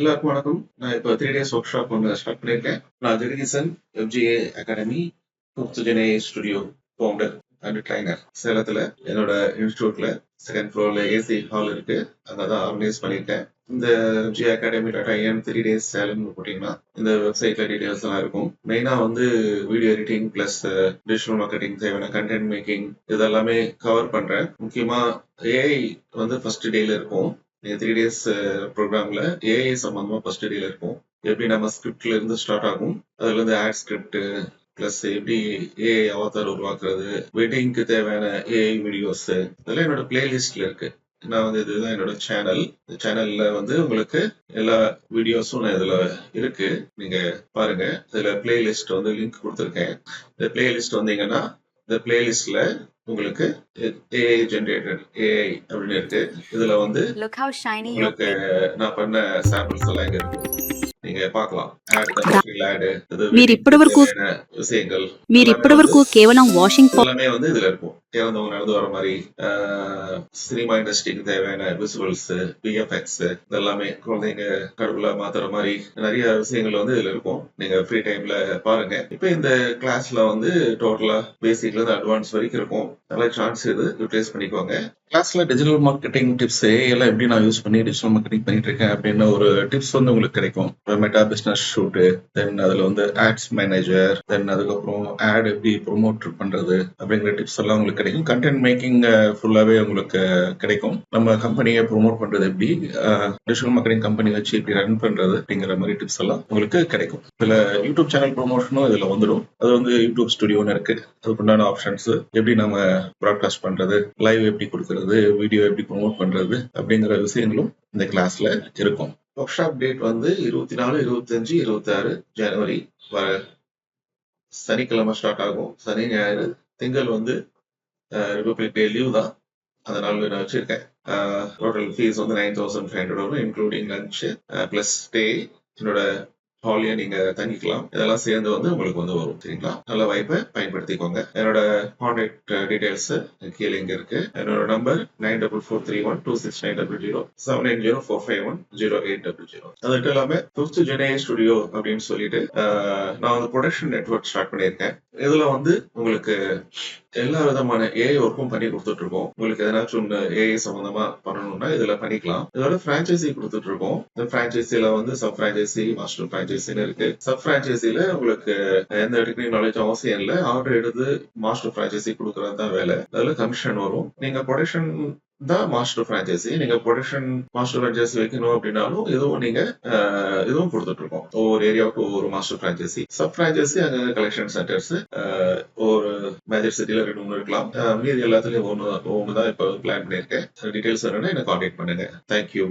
எல்லாருக்கும் வணக்கம். நான் இப்போ த்ரீ டேஸ் ஒர்க் ஷாப் ஒன்று ஸ்டார்ட் பண்ணியிருக்கேன் நான் Jagadeesan FGA academy fifth studio founder and trainer சேலத்தில் என்னோட இன்ஸ்டியூட்ல செகண்ட் ஃப்ளோர்ல ஏசி ஹால் இருக்கு. அங்கே தான் ஆர்கனைஸ் பண்ணியிருக்கேன் இந்த G academy dot in three days சேலன்னு போட்டிங்கன்னா இந்த வெப்சைட்ல டீடைல்ஸ் எல்லாம் இருக்கும். மெயினா வந்து video editing plus digital marketing தேவையான கண்டென்ட் மேக்கிங் இதெல்லாமே கவர் பண்றேன். முக்கியமா ஏஐ வந்து ஃபர்ஸ்ட் டேல இருக்கும். த்ரீ டேஸ் ப்ரோக்ராம்ல ஏஐ சம்பந்தமா ஃபர்ஸ்ட் டேல இருக்கும் எப்படி நம்ம ஸ்கிரிப்ட்ல இருந்து ஸ்டார்ட் ஆகும்? அதுல இருந்து ஆட் ஸ்கிரிப்ட் பிளஸ் எப்படி ஏஐ அவதார் உருவாக்குறது வெட்டிங்க்கு தேவையான ஏஐ வீடியோஸ் இதெல்லாம் என்னோட பிளேலிஸ்ட்ல இருக்கு. நான் வந்து இதுதான் என்னோட சேனல் இந்த சேனல்ல வந்து உங்களுக்கு எல்லா வீடியோஸும் நான் இதுல இருக்கு. நீங்க பாருங்க. இதுல பிளேலிஸ்ட் வந்து லிங்க் கொடுத்துருக்கேன். இந்த பிளேலிஸ்ட் வந்தீங்கன்னா இந்த பிளேலிஸ்ட்ல உங்களுக்கு ஏஐ ஜென்ரேட்டட் ஏஐ அப்படின்னு இருக்கு இதுல வந்து Look how shiny your உங்களுக்கு நான் பண்ண சாம்பிள்ஸ் எல்லாம் இங்க இருக்கு நீங்க பார்க்கலாம் ஆட் ஆட் இது మీరు ఇప్పటి వరకు தேவையான விஷயங்கள் మీరు ఇప్పటి వరకు కేవలం వాషింగ్ పౌ- இறந்தவங்க நடந்து வர மாதிரி சினிமா இண்டஸ்ட்ரிக்கு தேவையான விசுவல்ஸ் பிஎஃப்எக்ஸ் இதெல்லாமே குழந்தைங்க கடவுளா மாத்துற மாதிரி நிறைய விஷயங்கள் வந்து இதுல இருக்கும். நீங்க ஃப்ரீ டைம்ல பாருங்க. இப்ப இந்த கிளாஸ்ல வந்து டோட்டலா பேசிக்ல இருந்து அட்வான்ஸ் வரைக்கும் இருக்கும். நல்ல சான்ஸ் இது யூட்டிலைஸ் பண்ணிக்கோங்க. கிளாஸ்ல டிஜிட்டல் மார்க்கெட்டிங் டிப்ஸ் எல்லாம் எப்படி நான் யூஸ் பண்ணி டிஜிட்டல் மார்க்கெட்டிங் பண்ணிட்டு இருக்கேன் அப்படின்னு ஒரு டிப்ஸ் வந்து உங்களுக்கு கிடைக்கும். மெட்டா பிசினஸ் ஷூட்டு தென் அதுல வந்து ஆட்ஸ் மேனேஜர் தென் அதுக்கப்புறம் ஆட் எப்படி ப்ரொமோட் பண்றது அப்படிங்கிற டிப்ஸ் எல்லாம் உங்களுக்கு கிடைக்கும். கண்டென்ட் மேக்கிங் ஃபுல்லாவே உங்களுக்கு கிடைக்கும். நம்ம கம்பெனியை ப்ரொமோட் பண்றது எப்படி? டிஜிட்டல் மார்க்கெட்டிங் கம்பெனி வச்சு எப்படி ரன் பண்றது அப்படிங்கிற மாதிரி டிப்ஸ் எல்லாம் உங்களுக்கு கிடைக்கும். இதுல யூடியூப் சேனல் ப்ரொமோஷனும் இதுல வந்துடும். அது வந்து யூடியூப் ஸ்டுடியோன்னு இருக்கு. அதுக்குண்டான ஆப்ஷன்ஸ் எப்படி நம்ம ப்ராட்காஸ்ட் பண்றது லைவ் எப்படி கொடுக்கறது வீடியோ எப்படி ப்ரொமோட் பண்றது அப்படிங்கிற விஷயங்களும் இந்த கிளாஸ்ல இருக்கும். ஒர்க் ஷாப் டேட் வந்து இருபத்தி நாலு இருபத்தஞ்சு இருபத்தி ஆறு ஜனவரி வர சனிக்கிழமை ஸ்டார்ட் ஆகும். சனி ஞாயிறு திங்கள் வந்து ரிபப்ளிக் டே லீவ் தான். நாள் நான் வச்சிருக்கேன். டோட்டல் ஃபீஸ் வந்து நைன் தௌசண்ட் ஃபைவ் ஹண்ட்ரட் வரும் இன்க்ளூடிங் லஞ்ச் பிளஸ் ஸ்டே என்னோட ஹாலியே நீங்க தங்கிக்கலாம். இதெல்லாம் சேர்ந்து வந்து உங்களுக்கு வந்து வரும் சரிங்களா? நல்ல வாய்ப்பை பயன்படுத்திக்கோங்க. என்னோட கான்டாக்ட் டீடைல்ஸ் கீழே இங்க இருக்கு. என்னோட number nine double four three one two six nine double zero seven eight zero four five one zero eight double zero அது மட்டும் இல்லாம ஃபிஃப்த் ஜெனே ஸ்டுடியோ அப்படின்னு சொல்லிட்டு நான் வந்து ப்ரொடக்ஷன் நெட்வொர்க் ஸ்டார்ட் பண்ணியிருக்கேன். இதுல வந்து உங்களுக்கு எல்லா விதமான ஏஐ ஒர்க்கும் பண்ணி கொடுத்துட்டு இருக்கோம் உங்களுக்கு எதனாச்சும் ஏஐ சம்பந்தமா பண்ணணும்னா இதுல பண்ணிக்கலாம். இதோட பிரான்ச்சைசி கொடுத்துட்டு இருக்கோம் இந்த பிரான்ச்சைசில வந்து சப் பிரான்ச்சைசி மாஸ்டர் பிரான்ச்சைசின்னு இருக்கு. சப் பிரான்ச்சைசில உங்களுக்கு எந்த டெக்னிக் நாலேஜ் அவசியம் இல்லை. ஆர்டர் எடுத்து மாஸ்டர் பிரான்ச்சைசி கொடுக்கறது தான் வேலை. அதுல கமிஷன் வரும். நீங்க ப்ரொடக்ஷன் தான் மாஸ்டர் பிரான்ச்சைசி நீங்க ப்ரொடக்ஷன் மாஸ்டர் பிரான்ச்சைசி வைக்கணும் அப்படின்னாலும் இதுவும் நீங்க இதுவும் கொடுத்துட்டு இருக்கோம் ஒவ்வொரு ஏரியாவுக்கு ஒவ்வொரு மாஸ்டர் பிரான்சைசி சப் பிரான்ச்சைசி அங்க கலெக்ஷன் சென்டர்ஸ் ஒரு மேஜர் சிட்டில ரெண்டு மூணு இருக்கலாம். மீதி எல்லாத்துலயும் ஒன்று ஒன்று தான் இப்போ பிளான் பண்ணியிருக்கேன். டீடைல்ஸ் வேணும்னா என்ன கான்டாக்ட் பண்ணுங்க. தேங்க்யூ